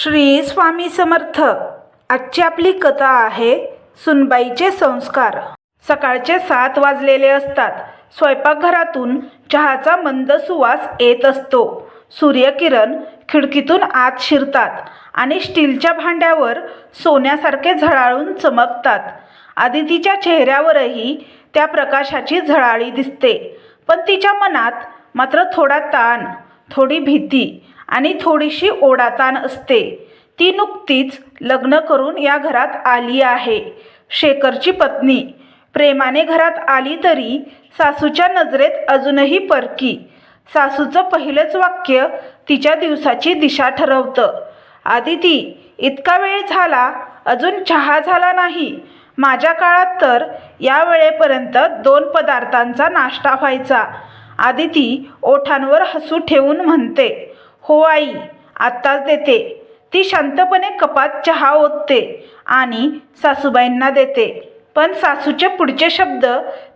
श्री स्वामी समर्थ. आजची आपली कथा आहे सुनबाईचे संस्कार. सकाळचे सात वाजलेले असतात. स्वयंपाकघरातून चहाचा मंद सुवास येत असतो. सूर्यकिरण खिडकीतून आत शिरतात आणि स्टीलच्या भांड्यावर सोन्यासारखे झळाळून चमकतात. आदितीच्या चेहऱ्यावरही त्या प्रकाशाची झळाळी दिसते. पण तिच्या मनात मात्र थोडा ताण थोडी भीती आणि थोडीशी ओढाताण असते. ती नुकतीच लग्न करून या घरात आली आहे. शेखरची पत्नी. प्रेमाने घरात आली तरी सासूच्या नजरेत अजूनही परकी. सासूचं पहिलंच वाक्य तिच्या दिवसाची दिशा ठरवतं. आदिती इतका वेळ झाला अजून चहा झाला नाही. माझ्या काळात तर या वेळेपर्यंत दोन पदार्थांचा नाश्ता व्हायचा. आदिती ओठांवर हसू ठेवून म्हणते. हो आई आत्ताच देते. ती शांतपणे कपात चहा ओतते आणि सासूबाईंना देते. पण सासूचे पुढचे शब्द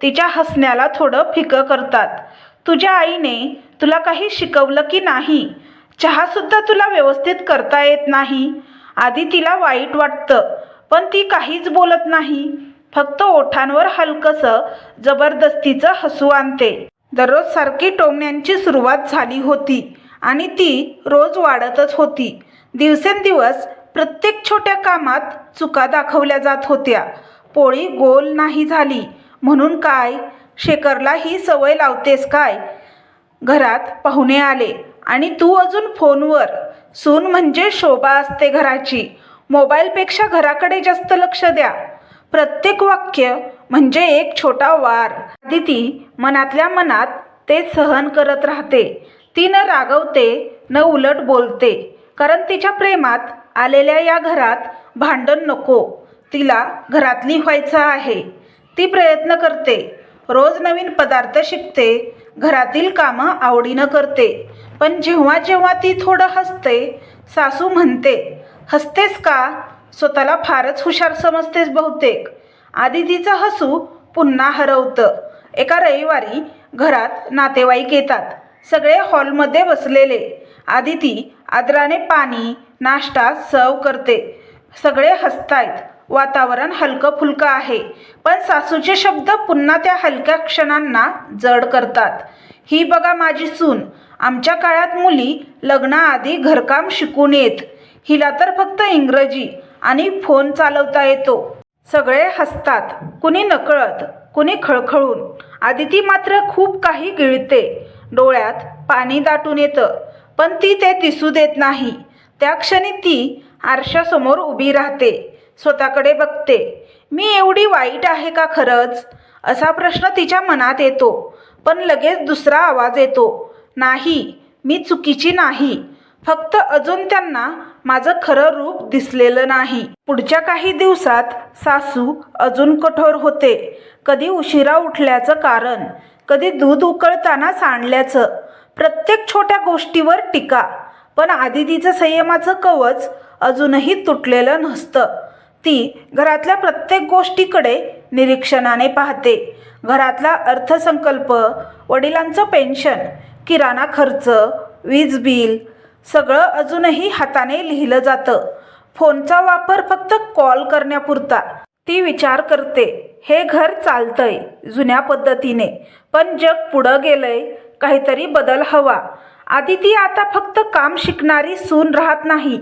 तिच्या हसण्याला थोडं फिकं करतात. तुझ्या आईने तुला काही शिकवलं की नाही? चहासुद्धा तुला व्यवस्थित करता येत नाही? आधी तिला वाईट वाटतं पण ती काहीच बोलत नाही. फक्त ओठांवर हलकंसं जबरदस्तीचं हसू आणते. दररोज सारखी टोमण्यांची सुरुवात झाली होती. आणि ती रोज वाढतच होती. दिवसेंदिवस प्रत्येक छोट्या कामात चुका दाखवल्या जात होत्या. पोळी गोल नाही झाली. म्हणून काय? शेखरला ही सवय लावतेस काय? घरात पाहुणे आले. आणि तू अजून फोनवर? सून म्हणजे शोभा असते घराची. मोबाईलपेक्षा घराकडे जास्त लक्ष द्या. प्रत्येक वाक्य म्हणजे एक छोटा वार. आदिती मनातल्या मनात ते सहन करत राहते. ती न रागवते न उलट बोलते. कारण तिच्या प्रेमात आलेल्या या घरात भांडण नको. तिला घरातली व्हायचं आहे. ती प्रयत्न करते. रोज नवीन पदार्थ शिकते. घरातील कामं आवडीनं करते. पण जेव्हा जेव्हा ती थोडं हसते सासू म्हणते हसतेस का? स्वतःला फारच हुशार समजतेस बहुतेक. आधी तिचं हसू पुन्हा हरवतं. एका रविवारी घरात नातेवाईक येतात. सगळे हॉलमध्ये बसलेले. आदिती आदराने पाणी नाश्ता सर्व करते. सगळे हसतायत. वातावरण हलकं फुलकं आहे. पण सासूचे शब्द पुन्हा त्या हलक्या क्षणांना जड करतात. ही बघा माझी सून. आमच्या काळात मुली लग्नाआधी घरकाम शिकून येत. हिला तर फक्त इंग्रजी आणि फोन चालवता येतो. सगळे हसतात. कुणी नकळत कुणी खळखळून. आदिती मात्र खूप काही गिळते. डोळ्यात पाणी दाटून येतं. पण ती ते दिसू देत नाही. त्या क्षणी ती आरशासमोर उभी राहते. स्वतःकडे बघते. मी एवढी वाईट आहे का खरंच? असा प्रश्न तिच्या मनात येतो. पण लगेच दुसरा आवाज येतो. नाही मी चुकीची नाही. फक्त अजून त्यांना माझं खरं रूप दिसलेलं नाही. पुढच्या काही दिवसात सासू अजून कठोर होते. कधी उशिरा उठल्याचं कारण कधी दूध उकळताना सांडल्याचं. प्रत्येक छोट्या गोष्टीवर टीका. पण आदितीचं संयमाचं कवच अजूनही तुटलेलं नसतं. ती घरातल्या प्रत्येक गोष्टीकडे निरीक्षणाने पाहते. घरातला अर्थसंकल्प वडिलांचं पेन्शन किराणा खर्च वीज बिल सगळं अजूनही हाताने लिहिलं जातं. फोनचा वापर फक्त कॉल करण्यापुरता. ती विचार करते हे घर चालतंय जुन्या पद्धतीने. पण जग पुढं गेलंय काहीतरी बदल हवा. आधी ती आता फक्त काम शिकणारी सून राहत नाही.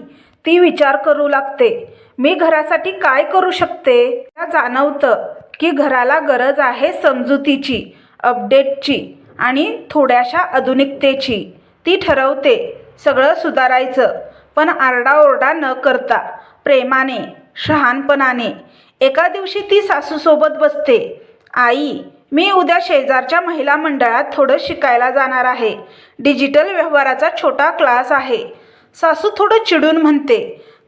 ती विचार करू लागते मी घरासाठी काय करू शकते? जाणवतं की घराला गरज आहे समजुतीची अपडेटची आणि थोड्याशा आधुनिकतेची. ती ठरवते सगळं सुधारायचं. पण आरडाओरडा न करता प्रेमाने शहाणपणाने एका दिवशी ती सासूसोबत बसते. आई मी उद्या शेजारच्या महिला मंडळात थोडं शिकायला जाणार आहे. डिजिटल व्यवहाराचा छोटा क्लास आहे. सासू थोडं चिडून म्हणते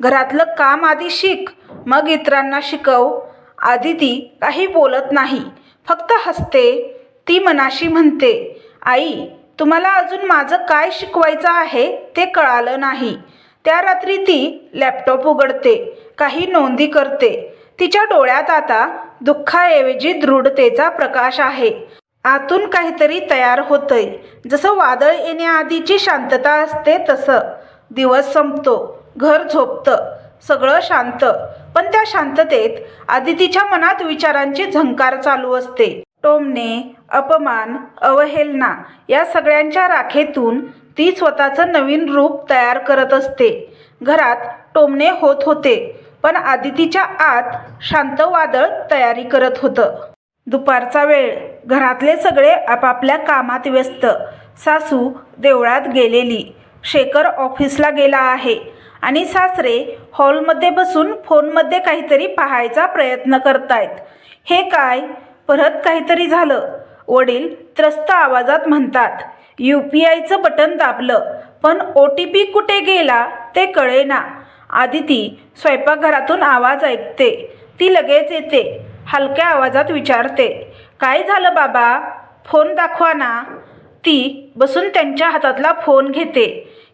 घरातलं काम आधी शिक मग इतरांना शिकव. आधी ती काही बोलत नाही फक्त हसते. ती मनाशी म्हणते आई तुम्हाला अजून माझं काय शिकवायचं आहे ते कळालं नाही. त्या रात्री ती लॅपटॉप उघडते काही नोंदी करते. तिच्या डोळ्यात आता दुःखाऐवजी दृढतेचा प्रकाश आहे. आतून काहीतरी तयार होतंय. जसं वादळ येण्याआधीची शांतता असते तसं. दिवस संपतो घर झोपतं सगळं शांत. पण त्या शांततेत आदितीच्या मनात विचारांची झंकार चालू असते. टोमणे अपमान अवहेलना या सगळ्यांच्या राखेतून ती स्वतःचं नवीन रूप तयार करत असते. घरात टोमणे होत होते पण आदितीच्या आत शांत वादळ तयारी करत होतं. दुपारचा वेळ. घरातले सगळे आपापल्या कामात व्यस्त. सासू देवळात गेलेली. शेखर ऑफिसला गेला आहे आणि सासरे हॉलमध्ये बसून फोनमध्ये काहीतरी पाहायचा प्रयत्न करतायत. हे काय? परत काहीतरी झालं. वडील त्रस्त आवाजात म्हणतात यू पी आयचं बटन दाबलं पण ओ टी पी कुठे गेला ते कळेना. आदिती स्वयंपाकघरातून आवाज ऐकते ती लगेच येते हलक्या आवाजात विचारते काय झालं बाबा? फोन दाखवा ना. ती बसून त्यांच्या हातातला फोन घेते.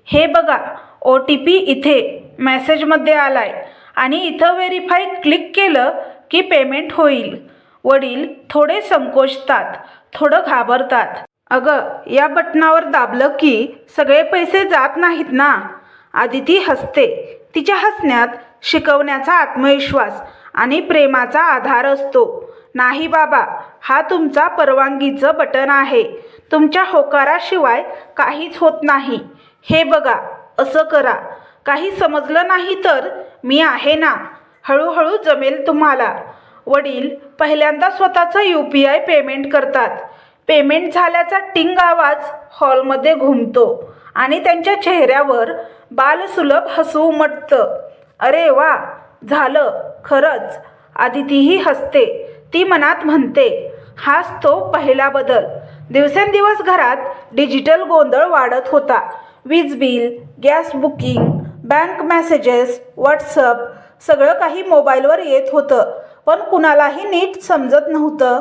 हे बघा ओ टी पी इथे मेसेजमध्ये आलाय आणि इथं व्हेरीफाय क्लिक केलं की पेमेंट होईल. वडील थोडे संकोचतात थोडं घाबरतात. अगं या बटनावर दाबलं की सगळे पैसे जात नाहीत ना? आदिती हसते. तिच्या हसण्यात शिकवण्याचा आत्मविश्वास आणि प्रेमाचा आधार असतो. नाही बाबा हा तुमचा परवानगीचं बटन आहे. तुमच्या होकाराशिवाय काहीच होत नाही. हे बघा असं करा. काही समजलं नाही तर मी आहे ना? हळूहळू जमेल तुम्हाला. वडील पहिल्यांदा स्वतःचं यू पी आय पेमेंट करतात. पेमेंट झाल्याचा टिंग आवाज हॉलमध्ये घुमतो आणि त्यांच्या चेहऱ्यावर बालसुलभ हसू उमटतं. अरे वा झालं खरंच. आदितीही हसते ती मनात म्हणते हाच तो पहिला बदल. दिवसेंदिवस घरात डिजिटल गोंधळ वाढत होता. वीज bill gas booking bank messages WhatsApp सगळं काही मोबाईलवर येत होतं. पण कुणालाही नीट समजत नव्हतं.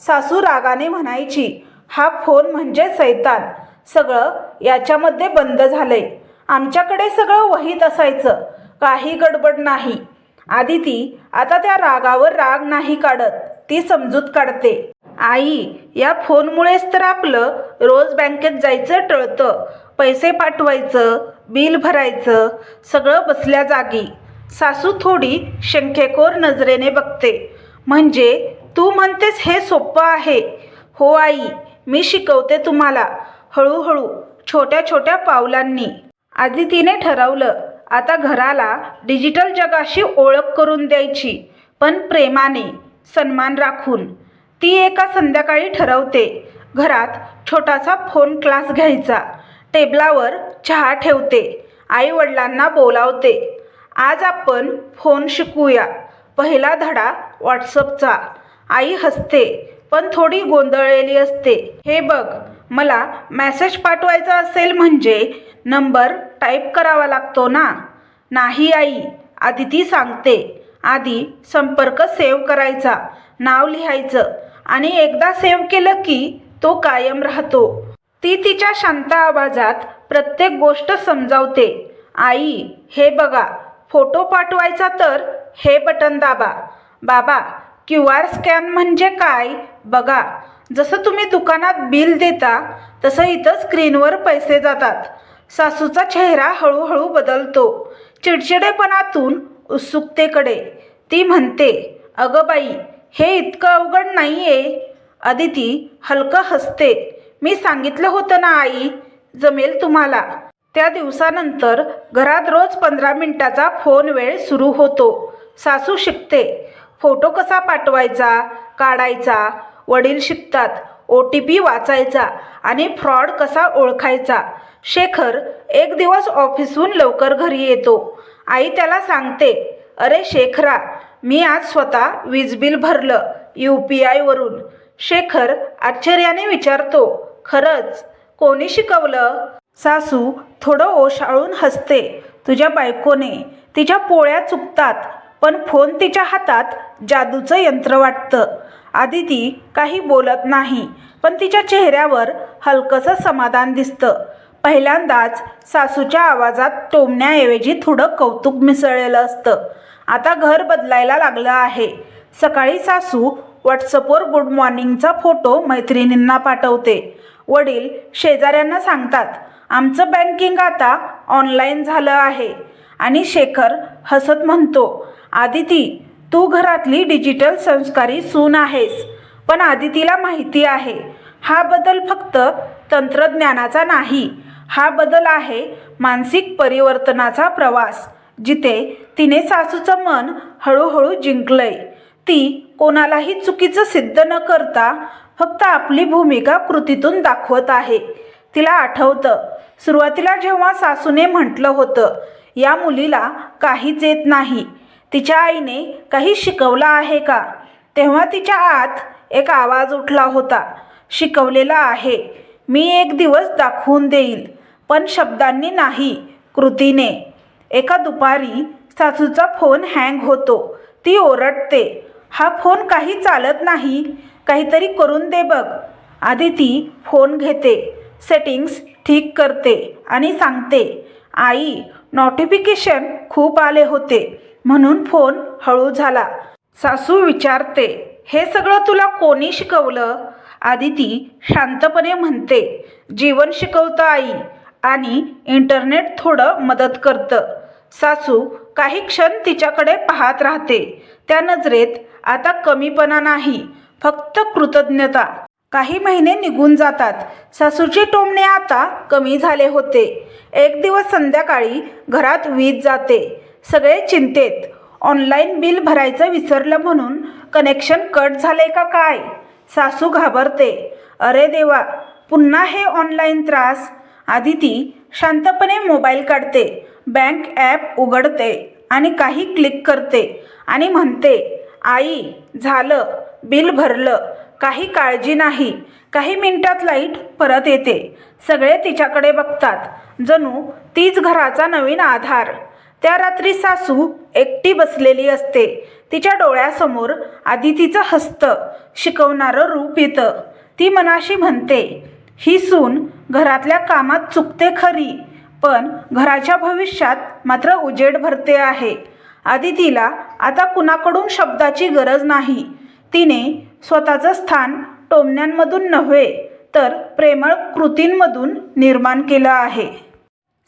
सासू रागाने म्हणायची हा फोन म्हणजे सैतान. सगळं याच्यामध्ये बंद झालंय. आमच्याकडे सगळं वहीत असायचं. काही गडबड नाही. आदिती आता त्या रागावर राग नाही काढत. ती समजूत काढते. आई या फोनमुळेच तर आपलं रोज बँकेत जायचं टळतं. पैसे पाठवायचं बिल भरायचं सगळं बसल्या जागी. सासू थोडी शंकेकोर नजरेने बघते. म्हणजे तू म्हणतेस हे सोपं आहे. हो आई मी शिकवते तुम्हाला. हळूहळू छोट्या छोट्या पावलांनी. आदितीने ठरवलं आता घराला डिजिटल जगाशी ओळख करून द्यायची पण प्रेमाने सन्मान राखून. ती एका संध्याकाळी ठरवते घरात छोटासा फोन क्लास घ्यायचा. टेबलावर चहा ठेवते. आई वडिलांना बोलावते. आज आपण फोन शिकूया. पहिला धडा व्हॉट्सअपचा. आई हसते पण थोडी गोंधळलेली असते. हे बघ मला मॅसेज पाठवायचा असेल म्हणजे नंबर टाईप करावा लागतो ना? नाही आई आदिती सांगते. आधी संपर्क सेव्ह करायचा नाव लिहायचं आणि एकदा सेव्ह केलं की तो कायम राहतो. ती तिच्या शांत आवाजात प्रत्येक गोष्ट समजावते. आई हे बघा फोटो पाठवायचा तर हे बटन दाबा. बाबा क्यू आर स्कॅन म्हणजे काय? बघा जसं तुम्ही दुकानात बिल देता तसं इथं स्क्रीनवर पैसे जातात. सासूचा चेहरा हळूहळू बदलतो. चिडचिडेपणातून उत्सुकतेकडे. ती म्हणते अगं बाई हे इतकं अवघड नाही आहे अदिती हलकं हसते. मी सांगितलं होतं ना आई? जमेल तुम्हाला. त्या दिवसानंतर घरात रोज पंधरा मिनिटाचा फोन वेळ सुरू होतो. सासू शिकते. फोटो कसा पाठवायचा काढायचा वडील शिकतात ओ टी पी वाचायचा आणि फ्रॉड कसा ओळखायचा. शेखर एक दिवस ऑफिसहून लवकर घरी येतो. आई त्याला सांगते अरे शेखरा मी आज स्वतः वीज बिल भरलं यू पी आयवरून शेखर आश्चर्याने विचारतो खरंच कोणी शिकवलं? सासू थोडं ओशाळून हसते. तुझ्या बायकोने तिच्या पोळ्या चुकतात पण फोन तिच्या हातात जादूचं यंत्र वाटतं. आधी ती काही बोलत नाही पण तिच्या चेहऱ्यावर हलकंसं समाधान दिसतं. पहिल्यांदाच सासूच्या आवाजात टोमण्याऐवजी थोडं कौतुक मिसळलेलं असतं. आता घर बदलायला लागलं आहे. सकाळी सासू व्हॉट्सअपवर गुड मॉर्निंगचा फोटो मैत्रिणींना पाठवते. वडील शेजाऱ्यांना सांगतात आमचं बँकिंग आता ऑनलाईन झालं आहे. आणि शेखर हसत म्हणतो आदिती तू घरातली डिजिटल संस्कारी सून आहेस. पण आदितीला माहिती आहे हा बदल फक्त तंत्रज्ञानाचा नाही. हा बदल आहे मानसिक परिवर्तनाचा प्रवास जिथे तिने सासूचं मन हळूहळू जिंकलंय. ती कोणालाही चुकीचं सिद्ध न करता फक्त आपली भूमिका कृतीतून दाखवत आहे. तिला आठवतं. सुरुवातीला जेव्हा सासूने म्हटलं होतं या मुलीला काहीच येत नाही. तिच्या आईने काही शिकवलं आहे का? तेव्हा तिच्या आत एक आवाज उठला होता. शिकवलेला आहे. मी एक दिवस दाखवून देईल पण शब्दांनी नाही कृतीने. एका दुपारी सासूचा फोन हँग होतो. ती ओरडते हा फोन काही चालत नाही काहीतरी करून दे बघ. आधी ती फोन घेते. सेटिंग्स ठीक करते आणि सांगते. आई नोटिफिकेशन खूप आले होते म्हणून फोन हळू झाला. सासू विचारते हे सगळं तुला कोणी शिकवलं? आदिती शांतपणे म्हणते जीवन शिकवतं आई आणि इंटरनेट थोडं मदत करतं. सासू काही क्षण तिच्याकडे पाहत राहते. त्या नजरेत आता कमीपणा नाही फक्त कृतज्ञता. काही महिने निघून जातात. सासूचे टोमणे आता कमी झाले होते. एक दिवस संध्याकाळी घरात वीज जाते. सगळे चिंतेत. ऑनलाईन बिल भरायचं विसरलं म्हणून कनेक्शन कट झाले का काय? सासू घाबरते. अरे देवा पुन्हा हे ऑनलाईन त्रास? आदिती शांतपणे मोबाईल काढते. बँक ॲप उघडते आणि काही क्लिक करते आणि म्हणते आई झालं. बिल भरलं. काही काळजी नाही. काही मिनिटात लाइट परत येते. सगळे तिच्याकडे बघतात. जणू तीच घराचा नवीन आधार. त्या रात्री सासू एकटी बसलेली असते. तिच्या डोळ्यासमोर आदितीचं हस्त शिकवणारं रूप येतं. ती मनाशी म्हणते ही सून घरातल्या कामात चुकते खरी पण घराच्या भविष्यात मात्र उजेड भरते आहे. आदितीला आता कुणाकडून शब्दाची गरज नाही. तिने स्वतःचं स्थान टोमण्यांमधून नव्हे तर प्रेमळ कृतींमधून निर्माण केलं आहे.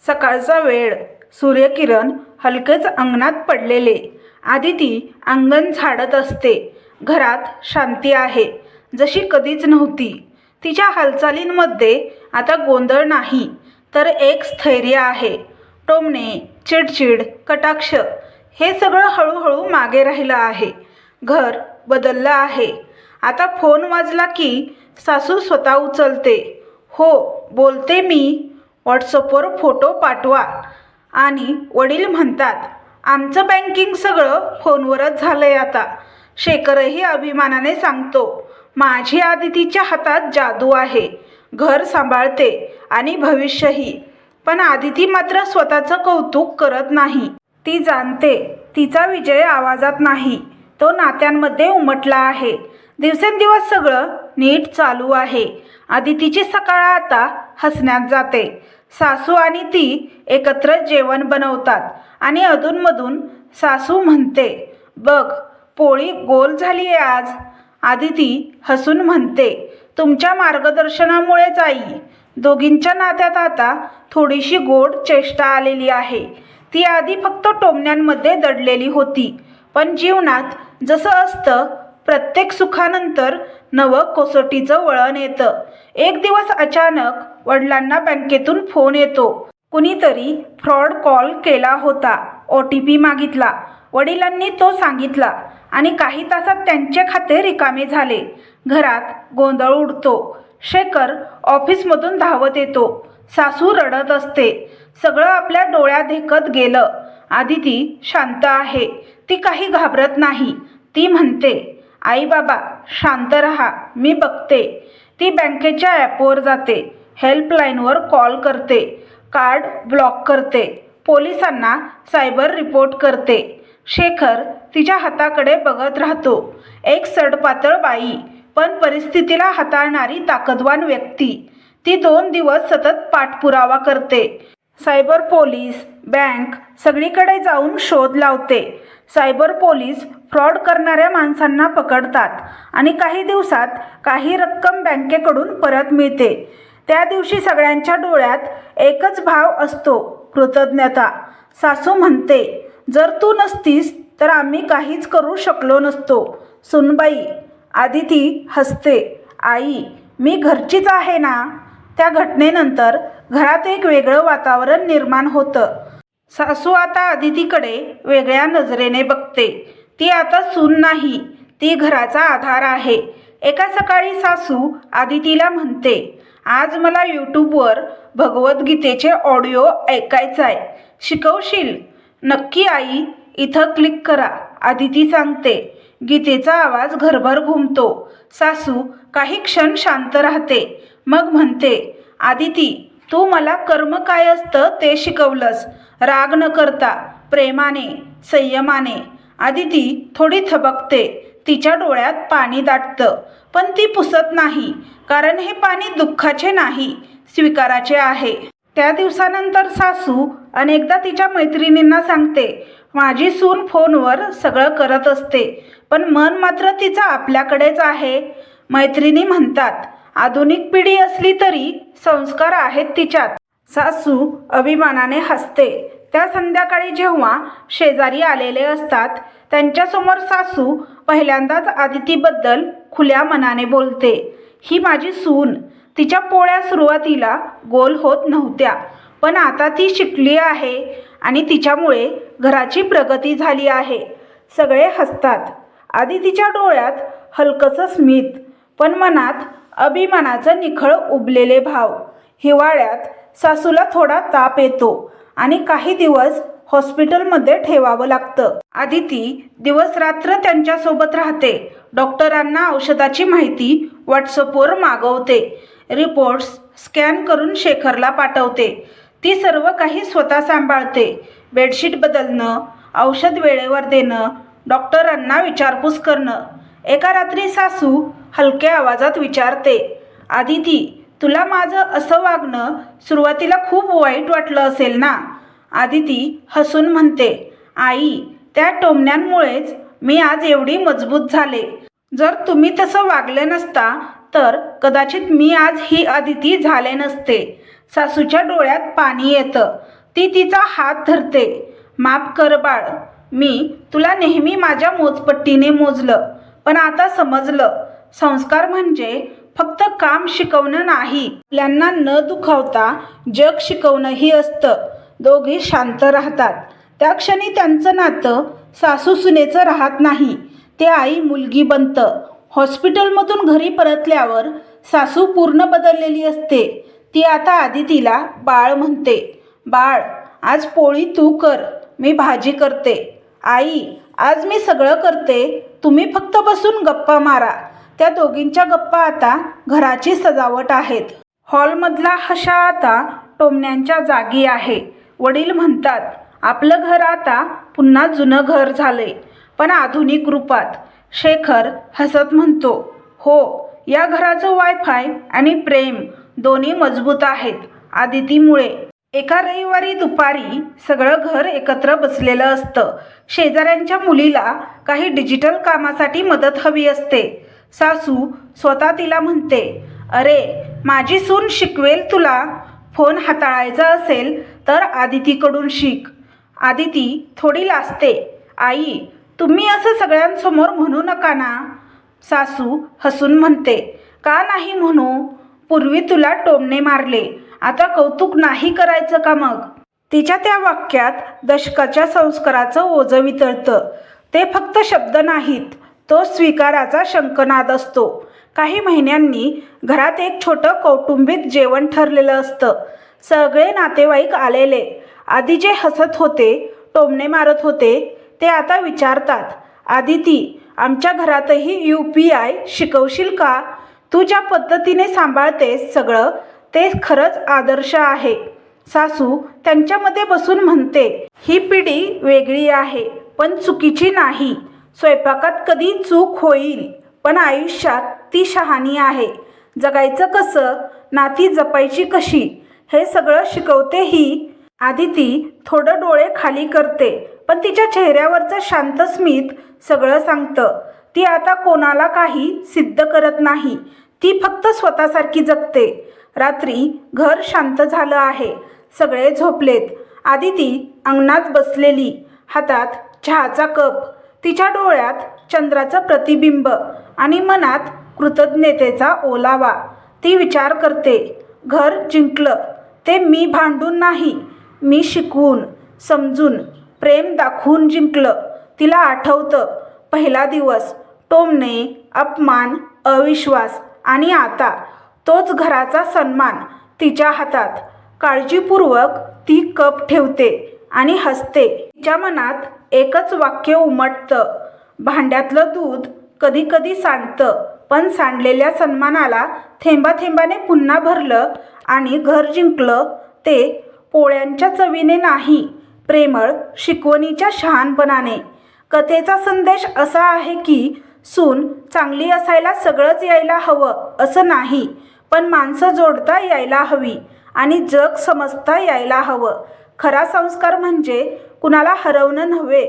सकाळचा वेळ सूर्यकिरण हलकेच अंगणात पडलेले. आदिती अंगण झाडत असते. घरात शांती आहे जशी कधीच नव्हती. तिच्या हालचालींमध्ये आता गोंधळ नाही तर एक स्थैर्य आहे. टोमणे चिडचिड कटाक्ष हे सगळं हळूहळू मागे राहिलं आहे. घर बदललं आहे. आता फोन वाजला की सासू स्वतः उचलते. हो बोलते मी. व्हॉट्सअपवर फोटो पाठवा. आणि वडील म्हणतात आमचं बँकिंग सगळं फोनवरच झालं आहे आता. शेखरही अभिमानाने सांगतो माझी आदितीच्या हातात जादू आहे. घर सांभाळते आणि भविष्यही. पण आदिती मात्र स्वतःचं कौतुक करत नाही. ती जाणते तिचा विजय आवाजात नाही. तो नात्यांमध्ये उमटला आहे. दिवसेंदिवस सगळं नीट चालू आहे. आदितीची सकाळ आता हसण्यात जाते. सासू आणि ती एकत्र जेवण बनवतात आणि अधूनमधून सासू म्हणते बघ पोळी गोल झाली आहे आज. आदिती हसून म्हणते तुमच्या मार्गदर्शनामुळेच आई. दोघींच्या नात्यात आता थोडीशी गोड चेष्टा आलेली आहे. ती आधी फक्त टोमण्यांमध्ये दडलेली होती पण जीवनात जसं असतं प्रत्येक सुखानंतर नवं कोसोटीचं वळण येतं. एक दिवस अचानक वडिलांना बँकेतून फोन येतो. कुणीतरी फ्रॉड कॉल केला होता. ओ टी पी मागितला. वडिलांनी तो सांगितला आणि काही तासात त्यांचे खाते रिकामे झाले. घरात गोंधळ उडतो. शेखर ऑफिसमधून धावत येतो. सासू रडत असते. सगळं आपल्या डोळ्या देखत गेलं. आदिती शांत आहे. ती काही घाबरत नाही. ती म्हणते आई बाबा शांत रहा मी बघते. ती बँकेच्या ॲपवर जाते हेल्पलाईनवर कॉल करते कार्ड ब्लॉक करते पोलिसांना सायबर रिपोर्ट करते. शेखर तिच्या हाताकडे बघत राहतो. एक सडपातळ बाई पण परिस्थितीला हाताळणारी ताकदवान व्यक्ती. ती दोन दिवस सतत पाठपुरावा करते. सायबर पोलीस बँक सगळीकडे जाऊन शोध लावते. सायबर पोलीस फ्रॉड करणाऱ्या माणसांना पकडतात आणि काही दिवसात काही रक्कम बँकेकडून परत मिळते. त्या दिवशी सगळ्यांच्या डोळ्यात एकच भाव असतो कृतज्ञता. सासू म्हणते जर तू नसतीस तर आम्ही काहीच करू शकलो नसतो. सुनबाई आदिती हसते. आई मी घरचीच आहे ना? त्या घटनेनंतर घरात एक वेगळं वातावरण निर्माण होतं. सासू आता आदितीकडे वेगळ्या नजरेने बघते. ती आता सून नाही ती घराचा आधार आहे. एका सकाळी सासू आदितीला म्हणते आज मला यूट्यूबवर भगवद्गीतेचे ऑडिओ ऐकायचा आहे शिकवशील? नक्की आई इथं क्लिक करा. आदिती सांगते गीतेचा आवाज घरभर घुमतो. सासू काही क्षण शांत राहते. मग म्हणते आदिती तू मला कर्म काय असतं ते शिकवलंस. राग न करता प्रेमाने संयमाने. आदिती थोडी थबकते. तिच्या डोळ्यात पाणी दाटतं. पण ती पुसत नाही कारण हे पाणी दुःखाचे नाही स्वीकाराचे आहे. त्या दिवसानंतर सासू अनेकदा तिच्या मैत्रिणींना सांगते माझी सून फोनवर सगळं करत असते पण मन मात्र तिचं आपल्याकडेच आहे. मैत्रिणी म्हणतात आधुनिक पिढी असली तरी संस्कार आहेत तिच्यात. सासू अभिमानाने हसते. त्या संध्याकाळी जेव्हा शेजारी आलेले असतात त्यांच्यासमोर सासू पहिल्यांदाच आदितीबद्दल खुल्या मनाने बोलते. ही माझी सून. तिच्या पोळ्या सुरुवातीला गोल होत नव्हत्या पण आता ती शिकली आहे आणि तिच्यामुळे घराची प्रगती झाली आहे. सगळे हसतात. आदितीच्या डोळ्यात हलकंसं स्मित पण मनात अभिमानाचं निखळ उबलेले भाव. हिवाळ्यात सासूला थोडा ताप येतो आणि काही दिवस हॉस्पिटलमध्ये ठेवावं लागतं. आदिती दिवस रात्र त्यांच्यासोबत राहते. डॉक्टरांना औषधाची माहिती व्हॉट्सअपवर मागवते. रिपोर्ट्स स्कॅन करून शेखरला पाठवते. ती सर्व काही स्वतः सांभाळते. बेडशीट बदलणं औषध वेळेवर देणं डॉक्टरांना विचारपूस करणं. एका रात्री सासू हलक्या आवाजात विचारते आदिती तुला माझं असं वागणं सुरुवातीला खूप वाईट वाटलं असेल ना? आदिती हसून म्हणते आई त्या टोमण्यांमुळेच मी आज एवढी मजबूत झाले. जर तुम्ही तसं वागले नसता तर कदाचित मी आज ही आदिती झाले नसते. सासूच्या डोळ्यात पाणी येतं. ती तिचा हात धरते. माफ कर बाळ. मी तुला नेहमी माझ्या मोजपट्टीने मोजलं पण आता समजलं. संस्कार म्हणजे फक्त काम शिकवणं नाही. आपल्यांना न दुखावता जग शिकवणंही असतं. दोघी शांत राहतात. त्या क्षणी त्यांचं नातं सासू सुनेचं राहत नाही. ते आई मुलगी बनतं. हॉस्पिटलमधून घरी परतल्यावर सासू पूर्ण बदललेली असते. ती आता आदितीला बाळ म्हणते. बाळ आज पोळी तू कर. मी भाजी करते. आई आज मी सगळं करते. तुम्ही फक्त बसून गप्पा मारा. त्या दोघींच्या गप्पा आता घराची सजावट आहेत. हॉलमधला हशा आता टोमण्यांच्या जागी आहे. वडील म्हणतात आपलं घर आता पुन्हा जुनं घर झाले पण आधुनिक रूपात. शेखर हसत म्हणतो हो या घराचं वायफाय आणि प्रेम दोन्ही मजबूत आहेत आदितीमुळे. एका रविवारी दुपारी सगळं घर एकत्र बसलेलं असतं. शेजाऱ्यांच्या मुलीला काही डिजिटल कामासाठी मदत हवी असते. सासू स्वतः तिला म्हणते अरे माझी सून शिकवेल तुला. फोन हाताळायचा असेल तर आदितीकडून शिक. आदिती थोडी लाजते. आई तुम्ही असं सगळ्यांसमोर म्हणू नका ना. सासू हसून म्हणते का नाही म्हणू? पूर्वी तुला टोमणे मारले. आता कौतुक नाही करायचं का मग? तिच्या त्या वाक्यात दशकाच्या संस्काराचं ओझं वितळतं. ते फक्त शब्द नाहीत. तो स्वीकाराचा शंकनाद असतो. काही महिन्यांनी घरात एक छोटं कौटुंबिक जेवण ठरलेलं असतं. सगळे नातेवाईक आलेले. आधी जे हसत होते टोमणे मारत होते ते आता विचारतात आदिती आमच्या घरातही यू पी आय शिकवशील का? तू ज्या पद्धतीने सांभाळतेस सगळं ते खरंच आदर्श आहे. सासू त्यांच्यामध्ये बसून म्हणते ही पिढी वेगळी आहे पण चुकीची नाही. स्वयंपाकात कधी चूक होईल पण आयुष्यात ती शहाणी आहे. जगायचं कसं नाती जपायची कशी हे सगळं शिकवते ही आदिती थोडं डोळे खाली करते पण तिच्या चेहऱ्यावरचं शांत स्मित सगळं सांगतं. ती आता कोणाला काही सिद्ध करत नाही ती फक्त स्वतःसारखी जगते. रात्री घर शांत झालं आहे सगळे झोपलेत. आदिती अंगणात बसलेली हातात चहाचा कप. तिच्या डोळ्यात चंद्राचं प्रतिबिंब आणि मनात कृतज्ञतेचा ओलावा. ती विचार करते घर जिंकलं. ते मी भांडून नाही मी शिकवून समजून प्रेम दाखवून जिंकलं. तिला आठवतं पहिला दिवस टोमणे अपमान अविश्वास आणि आता तोच घराचा सन्मान तिच्या हातात. काळजीपूर्वक ती कप ठेवते आणि हसते. तिच्या मनात एकच वाक्य उमटतं. भांड्यातलं दूध कधी कधी सांडतं पण सांडलेल्या सन्मानाला थेंबा थेंबाने पुन्हा भरलं आणि घर जिंकलं. ते पोळ्यांच्या चवीने नाही प्रेमळ शिकवणीच्या शहाणपणाने. कथेचा संदेश असा आहे की सून चांगली असायला सगळंच यायला हवं असं नाही पण माणसं जोडता यायला हवी आणि जग समजता यायला हवं. खरा संस्कार म्हणजे कुणाला हरवणं नव्हे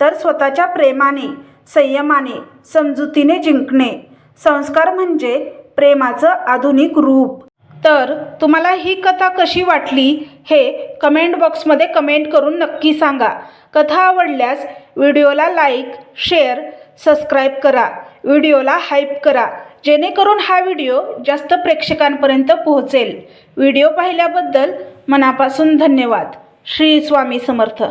तर स्वतःच्या प्रेमाने संयमाने समजुतीने जिंकणे. संस्कार म्हणजे प्रेमाचं आधुनिक रूप. तर तुम्हाला ही कथा कशी वाटली हे कमेंट बॉक्समध्ये कमेंट करून नक्की सांगा. कथा आवडल्यास व्हिडिओला लाईक शेअर सबस्क्राईब करा. व्हिडिओला हाईप करा जेणेकरून हा व्हिडिओ जास्त प्रेक्षकांपर्यंत पोहोचेल. व्हिडिओ पाहिल्याबद्दल मनापासून धन्यवाद. श्री स्वामी समर्थ.